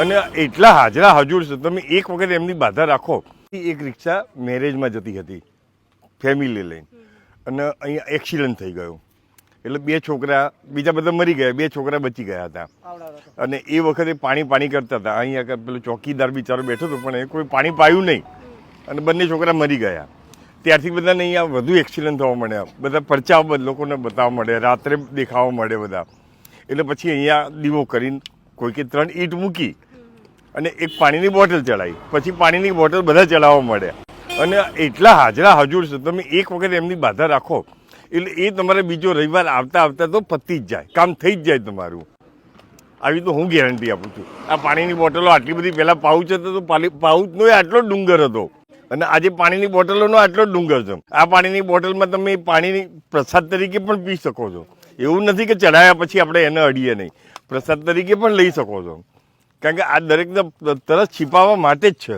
અને એટલા હાજરા હજુર છે, તમે એક વખત એમની બાધા રાખો. એક રિક્ષા મેરેજમાં જતી હતી, ફેમિલી લઈને. અને અહીંયા એક્સિડન્ટ થઈ ગયો. એટલે બે છોકરા, બીજા બધા મરી ગયા, બે છોકરા બચી ગયા હતા. અને એ વખતે પાણી પાણી કરતા હતા. અહીંયા પેલો ચોકીદાર બિચારો બેઠો હતો, પણ એ કોઈ પાણી પાયું નહીં. અને બંને છોકરા મરી ગયા. ત્યારથી બધાને અહીંયા વધુ એક્સિડન્ટ થવા મળ્યા. બધા પરચા બધા, લોકોને બતાવવા મળે રાત્રે દેખાવા મળે બધા. એટલે પછી અહીંયા દીવો કરીને કોઈકે ત્રણ ઈંટ મૂકી અને એક પાણીની બોટલ ચડાવી પછી પાણીની બોટલ બધા ચડાવવા મળ્યા. અને એટલા હાજરા હજુર છે, તમે એક વખત એમની બાધા રાખો. એટલે એ તમારે બીજો રવિવાર આવતા આવતા તો પતી જ જાય. કામ થઈ જ જાય તમારું. આવી તો હું ગેરંટી આપું છું. આ પાણીની બોટલો આટલી બધી પહેલાં પાઉચ હતો તો પાઉચનો એ આટલો ડુંગર હતો. અને આજે પાણીની બોટલોનો આટલો ડુંગર છે. આ પાણીની બોટલમાં તમે પાણીની પ્રસાદ તરીકે પણ પી શકો છો. એવું નથી કે ચડાવ્યા પછી આપણે એને અડીએ નહીં. પ્રસાદ તરીકે પણ લઈ શકો છો. કારણ કે આ દરેકને તરસ છીપાવવા માટે જ છે.